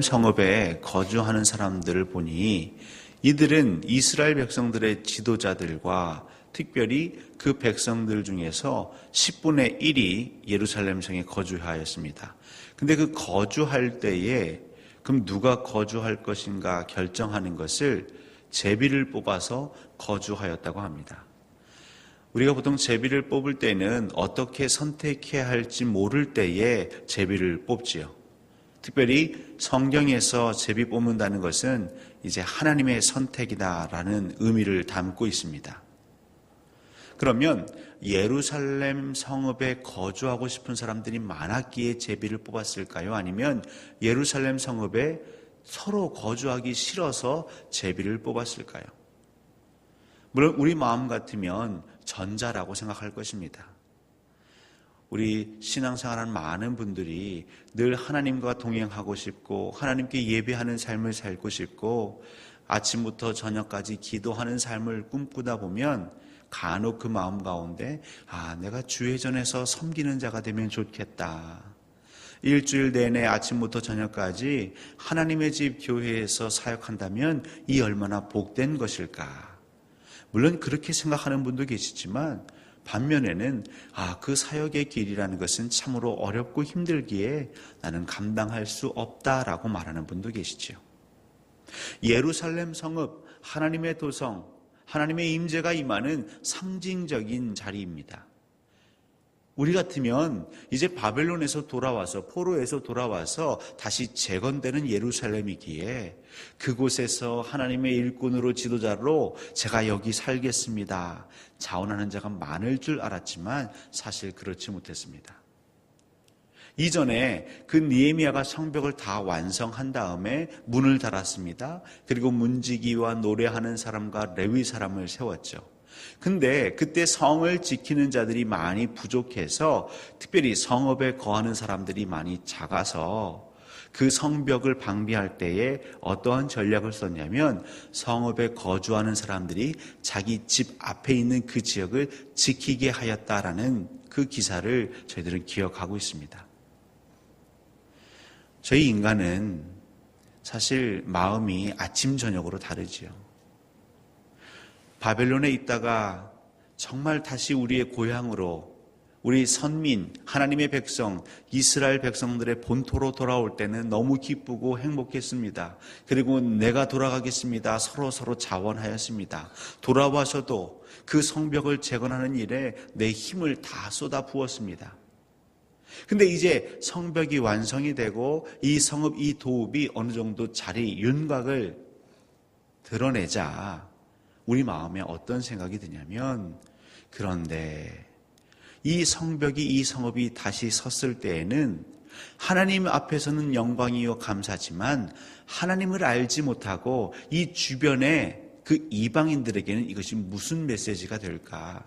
성읍에 거주하는 사람들을 보니 이들은 이스라엘 백성들의 지도자들과 특별히 그 백성들 중에서 10분의 1이 예루살렘 성에 거주하였습니다. 근데 그 거주할 때에 그럼 누가 거주할 것인가 결정하는 것을 제비를 뽑아서 거주하였다고 합니다. 우리가 보통 제비를 뽑을 때는 어떻게 선택해야 할지 모를 때에 제비를 뽑지요. 특별히 성경에서 제비 뽑는다는 것은 이제 하나님의 선택이다라는 의미를 담고 있습니다. 그러면 예루살렘 성읍에 거주하고 싶은 사람들이 많았기에 제비를 뽑았을까요? 아니면 예루살렘 성읍에 서로 거주하기 싫어서 제비를 뽑았을까요? 물론 우리 마음 같으면 전자라고 생각할 것입니다. 우리 신앙생활한 많은 분들이 늘 하나님과 동행하고 싶고 하나님께 예배하는 삶을 살고 싶고 아침부터 저녁까지 기도하는 삶을 꿈꾸다 보면 간혹 그 마음 가운데 아 내가 주회전에서 섬기는 자가 되면 좋겠다. 일주일 내내 아침부터 저녁까지 하나님의 집 교회에서 사역한다면 이 얼마나 복된 것일까. 물론 그렇게 생각하는 분도 계시지만 반면에는 아, 그 사역의 길이라는 것은 참으로 어렵고 힘들기에 나는 감당할 수 없다라고 말하는 분도 계시지요. 예루살렘 성읍 하나님의 도성 하나님의 임재가 임하는 상징적인 자리입니다. 우리 같으면 이제 바벨론에서 돌아와서 포로에서 돌아와서 다시 재건되는 예루살렘이기에 그곳에서 하나님의 일꾼으로 지도자로 제가 여기 살겠습니다. 자원하는 자가 많을 줄 알았지만 사실 그렇지 못했습니다. 이전에 그 니에미아가 성벽을 다 완성한 다음에 문을 닫았습니다. 그리고 문지기와 노래하는 사람과 레위 사람을 세웠죠. 근데 그때 성을 지키는 자들이 많이 부족해서 특별히 성읍에 거하는 사람들이 많이 작아서 그 성벽을 방비할 때에 어떠한 전략을 썼냐면 성읍에 거주하는 사람들이 자기 집 앞에 있는 그 지역을 지키게 하였다라는 그 기사를 저희들은 기억하고 있습니다. 저희 인간은 사실 마음이 아침 저녁으로 다르지요. 바벨론에 있다가 정말 다시 우리의 고향으로 우리 선민, 하나님의 백성, 이스라엘 백성들의 본토로 돌아올 때는 너무 기쁘고 행복했습니다. 그리고 내가 돌아가겠습니다. 서로 서로 자원하였습니다. 돌아와서도 그 성벽을 재건하는 일에 내 힘을 다 쏟아 부었습니다. 근데 이제 성벽이 완성이 되고 이 성읍, 이 도읍이 어느 정도 자리, 윤곽을 드러내자 우리 마음에 어떤 생각이 드냐면 그런데 이 성벽이 이 성읍이 다시 섰을 때에는 하나님 앞에서는 영광이요 감사지만 하나님을 알지 못하고 이 주변에 그 이방인들에게는 이것이 무슨 메시지가 될까?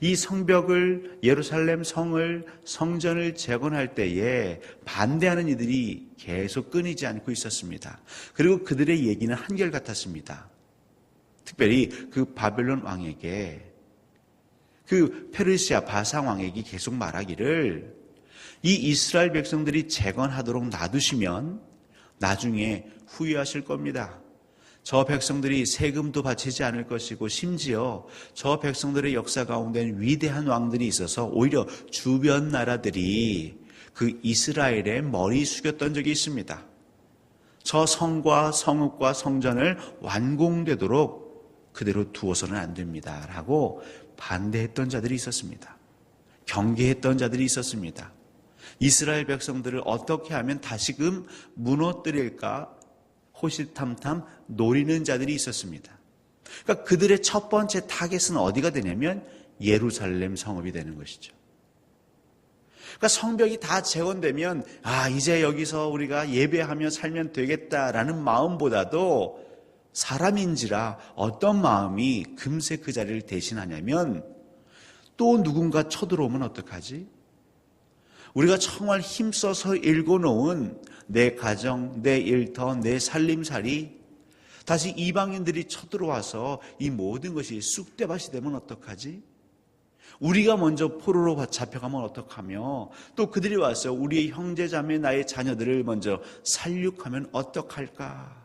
이 성벽을 예루살렘 성을 성전을 재건할 때에 반대하는 이들이 계속 끊이지 않고 있었습니다. 그리고 그들의 얘기는 한결같았습니다. 특별히 그 바벨론 왕에게 그 페르시아 바상 왕에게 계속 말하기를 이 이스라엘 백성들이 재건하도록 놔두시면 나중에 후회하실 겁니다. 저 백성들이 세금도 바치지 않을 것이고 심지어 저 백성들의 역사 가운데는 위대한 왕들이 있어서 오히려 주변 나라들이 그 이스라엘의 머리 숙였던 적이 있습니다. 저 성과 성읍과 성전을 완공되도록 그대로 두어서는 안 됩니다. 라고 반대했던 자들이 있었습니다. 경계했던 자들이 있었습니다. 이스라엘 백성들을 어떻게 하면 다시금 무너뜨릴까 호시탐탐 노리는 자들이 있었습니다. 그러니까 그들의 첫 번째 타겟은 어디가 되냐면 예루살렘 성읍이 되는 것이죠. 그러니까 성벽이 다 재건되면 아 이제 여기서 우리가 예배하며 살면 되겠다라는 마음보다도 사람인지라 어떤 마음이 금세 그 자리를 대신하냐면 또 누군가 쳐들어오면 어떡하지? 우리가 정말 힘써서 읽어놓은 내 가정, 내 일터, 내 살림살이 다시 이방인들이 쳐들어와서 이 모든 것이 쑥대밭이 되면 어떡하지? 우리가 먼저 포로로 잡혀가면 어떡하며 또 그들이 와서 우리의 형제자매 나의 자녀들을 먼저 살육하면 어떡할까?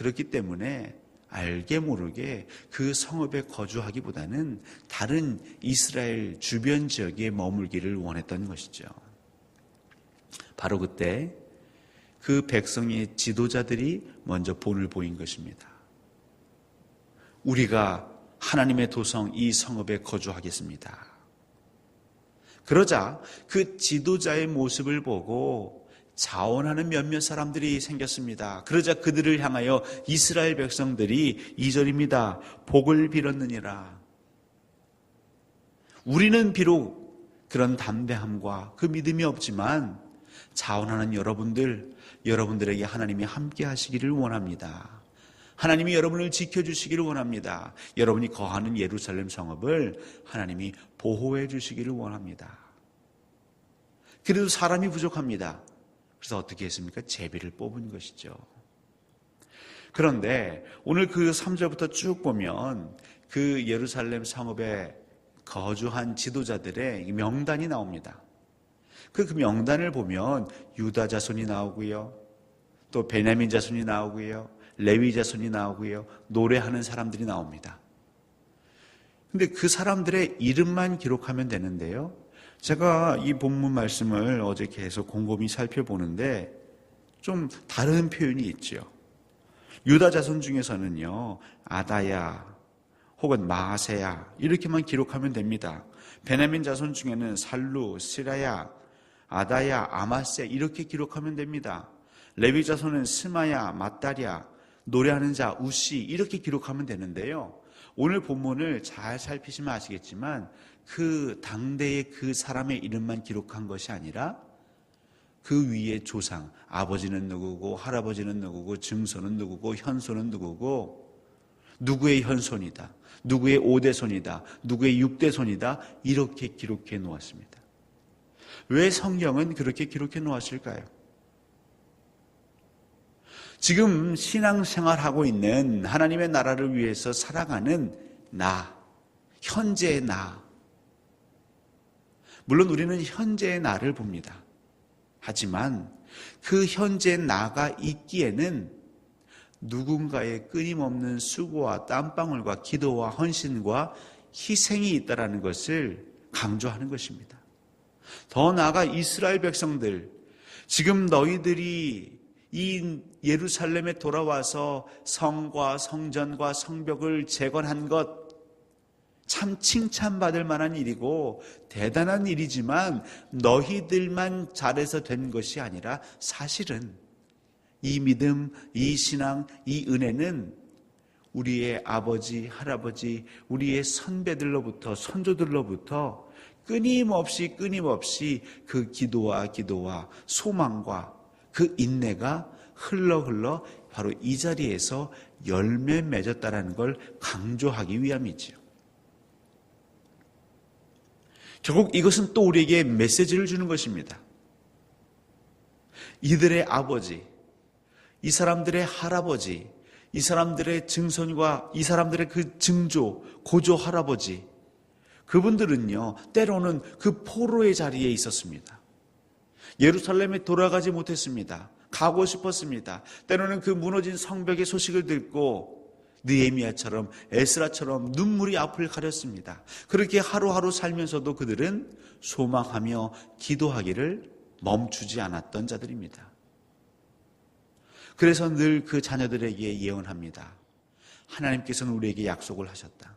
그렇기 때문에 알게 모르게 그 성읍에 거주하기보다는 다른 이스라엘 주변 지역에 머물기를 원했던 것이죠. 바로 그때 그 백성의 지도자들이 먼저 본을 보인 것입니다. 우리가 하나님의 도성 이 성읍에 거주하겠습니다. 그러자 그 지도자의 모습을 보고 자원하는 몇몇 사람들이 생겼습니다. 그러자 그들을 향하여 이스라엘 백성들이 이절입니다. 복을 빌었느니라. 우리는 비록 그런 담대함과 그 믿음이 없지만 자원하는 여러분들, 여러분들에게 하나님이 함께 하시기를 원합니다. 하나님이 여러분을 지켜주시기를 원합니다. 여러분이 거하는 예루살렘 성읍을 하나님이 보호해 주시기를 원합니다. 그래도 사람이 부족합니다. 그래서 어떻게 했습니까? 제비를 뽑은 것이죠. 그런데 오늘 그 3절부터 쭉 보면 그 예루살렘 성읍에 거주한 지도자들의 명단이 나옵니다. 그, 그 명단을 보면 유다 자손이 나오고요. 또 베냐민 자손이 나오고요. 레위 자손이 나오고요. 노래하는 사람들이 나옵니다. 근데 그 사람들의 이름만 기록하면 되는데요. 제가 이 본문 말씀을 어제 계속 곰곰이 살펴보는데 좀 다른 표현이 있죠. 유다 자손 중에서는요, 아다야 혹은 마세야 이렇게만 기록하면 됩니다. 베냐민 자손 중에는 살루, 시라야, 아다야, 아마세 이렇게 기록하면 됩니다. 레위 자손은 스마야, 마따랴, 노래하는 자, 우시 이렇게 기록하면 되는데요. 오늘 본문을 잘 살피시면 아시겠지만 그 당대의 그 사람의 이름만 기록한 것이 아니라 그 위에 조상, 아버지는 누구고, 할아버지는 누구고, 증손은 누구고, 현손은 누구고, 누구의 현손이다, 누구의 오대손이다, 누구의 육대손이다, 이렇게 기록해 놓았습니다. 왜 성경은 그렇게 기록해 놓았을까요? 지금 신앙생활하고 있는 하나님의 나라를 위해서 살아가는 나, 현재의 나. 물론 우리는 현재의 나를 봅니다. 하지만 그 현재 나가 있기에는 누군가의 끊임없는 수고와 땀방울과 기도와 헌신과 희생이 있다라는 것을 강조하는 것입니다. 더 나아가 이스라엘 백성들, 지금 너희들이 이 예루살렘에 돌아와서 성과 성전과 성벽을 재건한 것, 참 칭찬받을 만한 일이고 대단한 일이지만 너희들만 잘해서 된 것이 아니라 사실은 이 믿음, 이 신앙, 이 은혜는 우리의 아버지, 할아버지, 우리의 선배들로부터, 선조들로부터 끊임없이 끊임없이 그 기도와 기도와 소망과 그 인내가 흘러 흘러 바로 이 자리에서 열매 맺었다라는 걸 강조하기 위함이지요. 결국 이것은 또 우리에게 메시지를 주는 것입니다. 이들의 아버지, 이 사람들의 할아버지, 이 사람들의 증손과 이 사람들의 그 증조, 고조 할아버지, 그분들은요, 때로는 그 포로의 자리에 있었습니다. 예루살렘에 돌아가지 못했습니다. 가고 싶었습니다. 때로는 그 무너진 성벽의 소식을 듣고 느에미아처럼 에스라처럼 눈물이 앞을 가렸습니다. 그렇게 하루하루 살면서도 그들은 소망하며 기도하기를 멈추지 않았던 자들입니다. 그래서 늘 그 자녀들에게 예언합니다. 하나님께서는 우리에게 약속을 하셨다.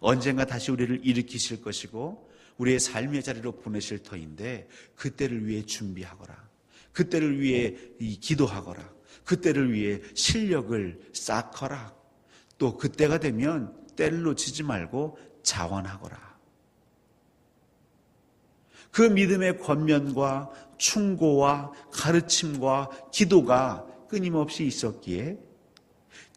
언젠가 다시 우리를 일으키실 것이고 우리의 삶의 자리로 보내실 터인데 그때를 위해 준비하거라. 그때를 위해 기도하거라. 그때를 위해 실력을 쌓거라. 또 그때가 되면 때를 놓치지 말고 자원하거라. 그 믿음의 권면과 충고와 가르침과 기도가 끊임없이 있었기에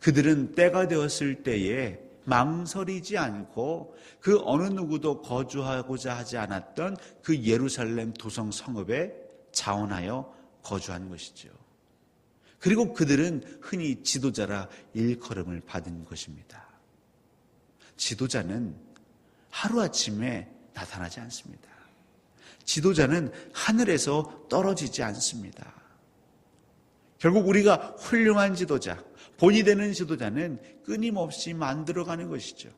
그들은 때가 되었을 때에 망설이지 않고 그 어느 누구도 거주하고자 하지 않았던 그 예루살렘 도성 성읍에 자원하여 거주한 것이죠. 그리고 그들은 흔히 지도자라 일컬음을 받은 것입니다. 지도자는 하루아침에 나타나지 않습니다. 지도자는 하늘에서 떨어지지 않습니다. 결국 우리가 훌륭한 지도자, 본이 되는 지도자는 끊임없이 만들어가는 것이죠.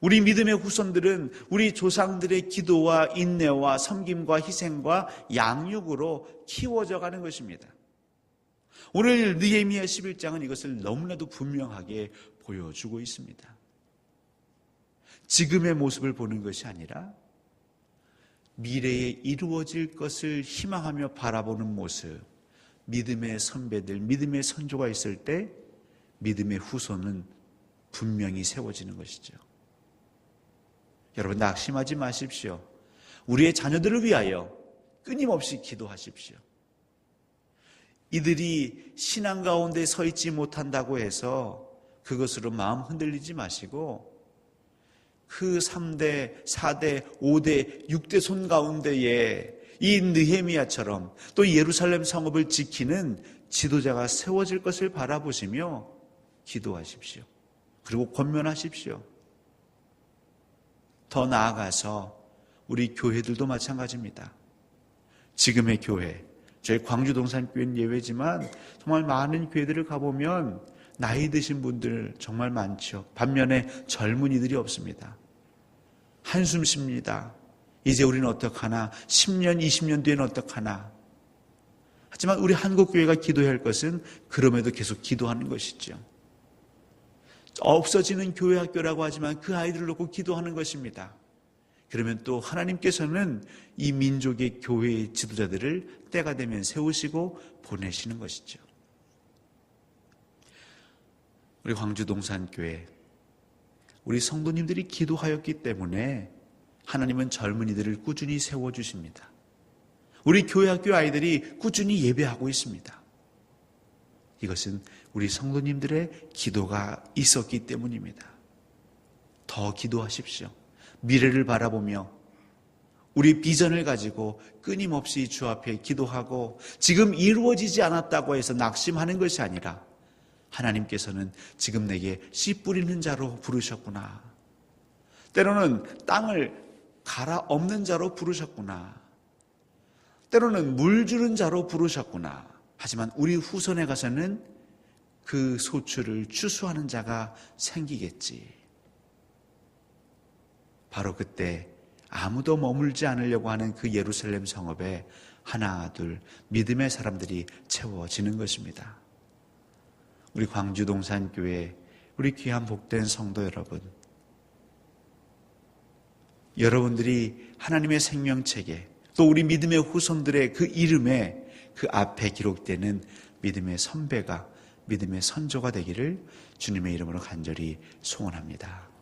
우리 믿음의 후손들은 우리 조상들의 기도와 인내와 섬김과 희생과 양육으로 키워져 가는 것입니다. 오늘 느헤미야 11장은 이것을 너무나도 분명하게 보여주고 있습니다. 지금의 모습을 보는 것이 아니라 미래에 이루어질 것을 희망하며 바라보는 모습, 믿음의 선배들, 믿음의 선조가 있을 때 믿음의 후손은 분명히 세워지는 것이죠. 여러분 낙심하지 마십시오. 우리의 자녀들을 위하여 끊임없이 기도하십시오. 이들이 신앙 가운데 서 있지 못한다고 해서 그것으로 마음 흔들리지 마시고 그 3대, 4대, 5대, 6대 손 가운데에 이 느헤미야처럼 또 예루살렘 성읍을 지키는 지도자가 세워질 것을 바라보시며 기도하십시오. 그리고 권면하십시오. 더 나아가서 우리 교회들도 마찬가지입니다. 지금의 교회, 저희 광주동산교회는 예외지만 정말 많은 교회들을 가보면 나이 드신 분들 정말 많죠. 반면에 젊은이들이 없습니다. 한숨 쉽니다. 이제 우리는 어떡하나? 10년, 20년 뒤에는 어떡하나? 하지만 우리 한국교회가 기도해야 할 것은 그럼에도 계속 기도하는 것이죠. 없어지는 교회 학교라고 하지만 그 아이들을 놓고 기도하는 것입니다. 그러면 또 하나님께서는 이 민족의 교회의 지도자들을 때가 되면 세우시고 보내시는 것이죠. 우리 광주 동산교회 우리 성도님들이 기도하였기 때문에 하나님은 젊은이들을 꾸준히 세워 주십니다. 우리 교회 학교 아이들이 꾸준히 예배하고 있습니다. 이것은 우리 성도님들의 기도가 있었기 때문입니다. 더 기도하십시오. 미래를 바라보며 우리 비전을 가지고 끊임없이 주 앞에 기도하고 지금 이루어지지 않았다고 해서 낙심하는 것이 아니라 하나님께서는 지금 내게 씨 뿌리는 자로 부르셨구나. 때로는 땅을 갈아 없는 자로 부르셨구나. 때로는 물 주는 자로 부르셨구나. 하지만 우리 후손에 가서는 그 소출을 추수하는 자가 생기겠지. 바로 그때 아무도 머물지 않으려고 하는 그 예루살렘 성읍에 하나, 둘, 믿음의 사람들이 채워지는 것입니다. 우리 광주동산교회, 우리 귀한 복된 성도 여러분, 여러분들이 하나님의 생명책에 또 우리 믿음의 후손들의 그 이름에 그 앞에 기록되는 믿음의 선배가 믿음의 선조가 되기를 주님의 이름으로 간절히 소원합니다.